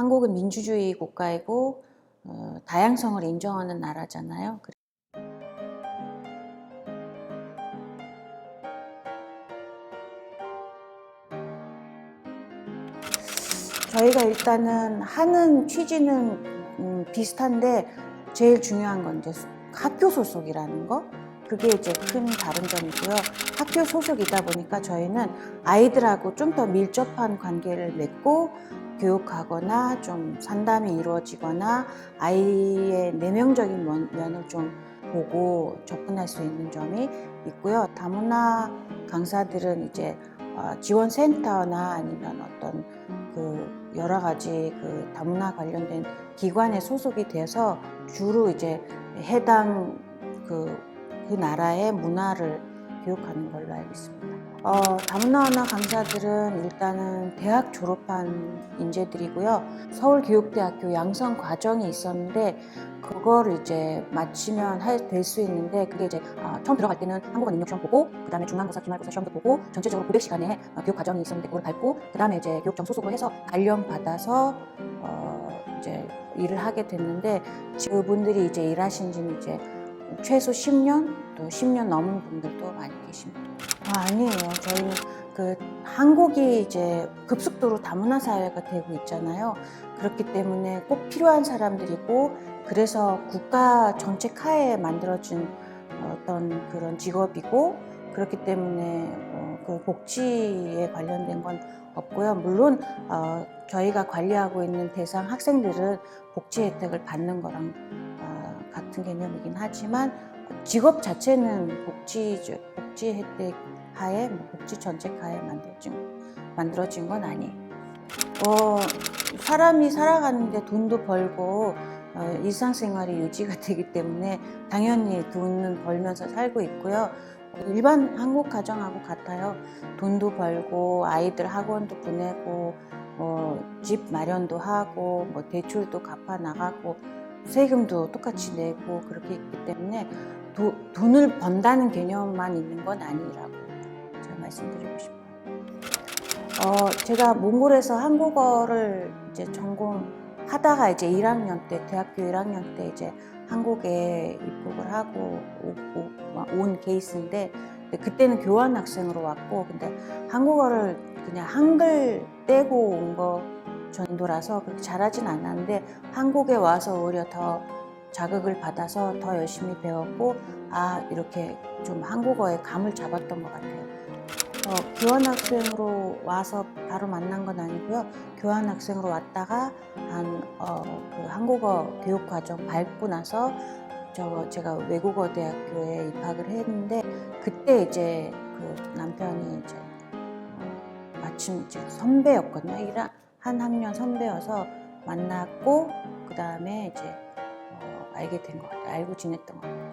한국은 민주주의 국가이고 어, 다양성을 인정하는 나라잖아요. 저희가 일단은 하는 취지는 음, 비슷한데 제일 중요한 건 이제 수- 학교 소속이라는 거 그게 이제 큰 다른 점이고요. 학교 소속이다 보니까 저희는 아이들하고 좀 더 밀접한 관계를 맺고 교육하거나 좀 상담이 이루어지거나 아이의 내면적인 면- 면을 좀 보고 접근할 수 있는 점이 있고요. 다문화 강사들은 이제 어, 지원센터나 아니면 어떤 그 여러 가지 그 다문화 관련된 기관에 소속이 돼서 주로 이제 해당 그, 그 나라의 문화를 교육하는 걸로 알고 있습니다. 어, 다문화 강사들은 일단은 대학 졸업한 인재들이고요. 서울교육대학교 양성 과정이 있었는데 그거를 이제 마치면 될 수 있는데 그게 이제 아, 처음 들어갈 때는 한국어 능력 시험 보고 그 다음에 중간고사, 기말고사 시험도 보고 전체적으로 900시간의 교육 과정이 있었는데 그걸 밟고 그 다음에 이제 교육청 소속을 해서 발령 받아서 어, 이제 일을 하게 됐는데 그분들이 이제 일하신 지는 이제 최소 10년 또 10년 넘은 분들도 많이 계십니다. 아, 아니에요. 저희는 그 한국이 이제 급속도로 다문화 사회가 되고 있잖아요. 그렇기 때문에 꼭 필요한 사람들이고 그래서 국가 정책 하에 만들어진 어떤 그런 직업이고 그렇기 때문에 어, 그 복지에 관련된 건 없고요. 물론 어, 저희가 관리하고 있는 대상 학생들은 복지 혜택을 받는 거랑 어, 같은 개념이긴 하지만 직업 자체는 복지 복지 혜택 하에 뭐 복지 정책 하에 만들어진 만들어진 건 아니에요. 어, 사람이 살아가는데 돈도 벌고 어, 일상생활이 유지가 되기 때문에 당연히 돈은 벌면서 살고 있고요. 일반 한국 가정하고 같아요. 돈도 벌고 아이들 학원도 보내고 뭐집 마련도 하고 뭐 대출도 갚아 나가고 세금도 똑같이 내고 그렇게 있기 때문에 도, 돈을 번다는 개념만 있는 건 아니라고 제가 말씀드리고 싶어요. 어, 제가 몽골에서 한국어를 이제 전공하다가 이제 1학년 때, 대학교 1학년 때 이제 한국에 입국을 하고 오, 오, 온 케이스인데 그때는 교환 학생으로 왔고 근데 한국어를 그냥 한글 떼고 온 거 정도라서 그렇게 잘하진 않았는데 한국에 와서 오히려 더 자극을 받아서 더 열심히 배웠고 아 이렇게 좀 한국어에 감을 잡았던 것 같아요. 어, 교환학생으로 와서 바로 만난 건 아니고요. 교환학생으로 왔다가 한 어, 그 한국어 교육 과정 밟고 나서 저 제가 외국어 대학교에 입학을 했는데 그때 이제 그 남편이 이제 어, 마침 이제 선배였거든요. 한 학년 선배여서 만났고 그 다음에 이제 어, 알게 된 것 같아요. 알고 지냈던 것 같아요.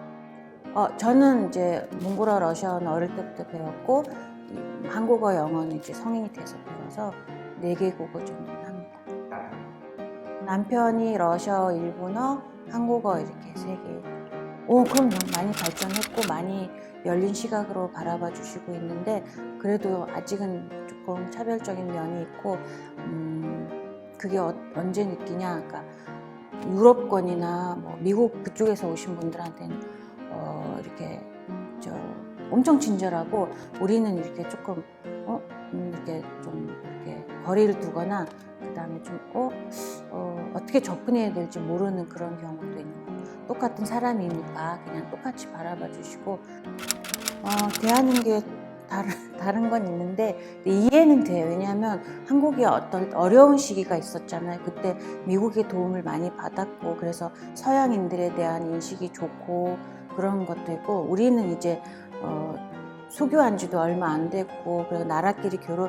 어, 저는 이제 몽골어, 러시아어는 어릴 때부터 배웠고 이 한국어, 영어는 이제 성인이 돼서 배워서 네 개 국어 정도는 합니다. 남편이 러시아어, 일본어, 한국어 이렇게 세 개. 오, 그럼요. 많이 발전했고 많이 열린 시각으로 바라봐 주시고 있는데 그래도 아직은 조금 차별적인 면이 있고 음, 그게 어- 언제 느끼냐? 그러니까 유럽권이나 뭐 미국 그쪽에서 오신 분들한테는 어, 이렇게 저 엄청 친절하고 우리는 이렇게 조금 어 음, 이렇게 좀 이렇게 거리를 두거나 그 다음에 좀 어, 어 어떻게 접근해야 될지 모르는 그런 같아요. 똑같은 사람이니까 그냥 똑같이 바라봐 주시고 어, 대하는 게 다른 다른 건 있는데 이해는 돼요. 왜냐하면 한국이 어떤 어려운 시기가 있었잖아요. 그때 미국의 도움을 많이 받았고 그래서 서양인들에 대한 인식이 좋고 그런 것도 있고 우리는 이제 어, 소교한 지도 얼마 안 됐고 그리고 나라끼리 교류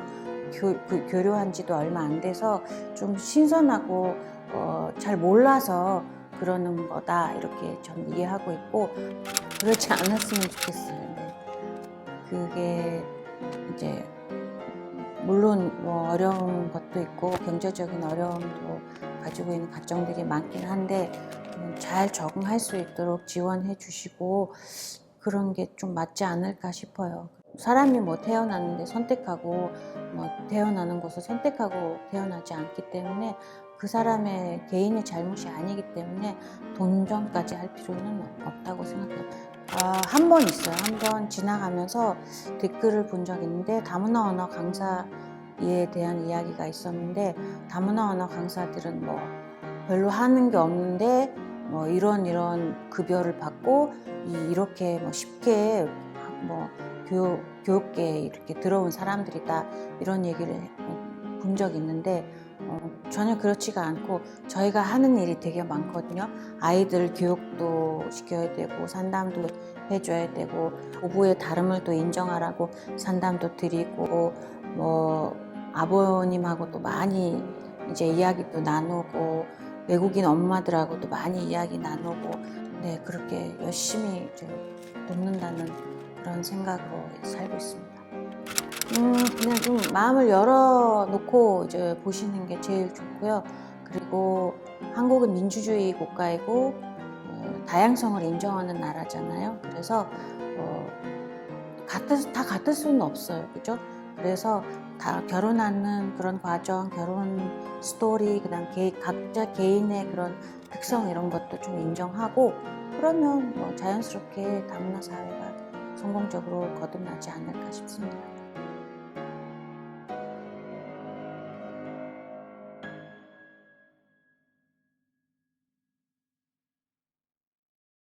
교, 그, 교류한 지도 얼마 안 돼서 좀 신선하고 어, 잘 몰라서 그러는 거다 이렇게 전 이해하고 있고 그렇지 않았으면 좋겠어요. 네. 그게 이제 물론 뭐 어려운 것도 있고 경제적인 어려움도 가지고 있는 가정들이 많긴 한데 음, 잘 적응할 수 있도록 지원해 주시고 그런 게 좀 맞지 않을까 싶어요. 사람이 뭐 태어났는데 선택하고 뭐 태어나는 것을 선택하고 태어나지 않기 때문에 그 사람의 개인의 잘못이 아니기 때문에 동정까지 할 필요는 없다고 생각해요. 아, 한 번 있어요. 한 번 지나가면서 댓글을 본 적 있는데 다문화 언어 강사에 대한 이야기가 있었는데 다문화 언어 강사들은 뭐 별로 하는 게 없는데 뭐 이런 이런 급여를 받고 이- 이렇게 뭐 쉽게 뭐 교육 교육계에 이렇게 들어온 사람들이다 이런 얘기를 본 적이 있는데 어, 전혀 그렇지가 않고 저희가 하는 일이 되게 많거든요. 아이들 교육도 시켜야 되고 상담도 해줘야 되고 부부의 다름을 또 인정하라고 상담도 드리고 뭐 아버님하고도 많이 이제 이야기도 나누고 외국인 엄마들하고도 많이 이야기 나누고 네 그렇게 열심히 이제 돕는다는 그런 생각으로 살고 있습니다. 음, 그냥 좀 마음을 열어놓고 이제 보시는 게 제일 좋고요. 그리고 한국은 민주주의 국가이고 어, 다양성을 인정하는 나라잖아요. 그래서 어, 같을 다 같을 수는 없어요, 그죠? 그래서 다 결혼하는 그런 과정, 결혼 스토리, 그다음 개, 각자 개인의 그런 특성 이런 것도 좀 인정하고 그러면 뭐 자연스럽게 다문화 사회가 성공적으로 거듭나지 않을까 싶습니다.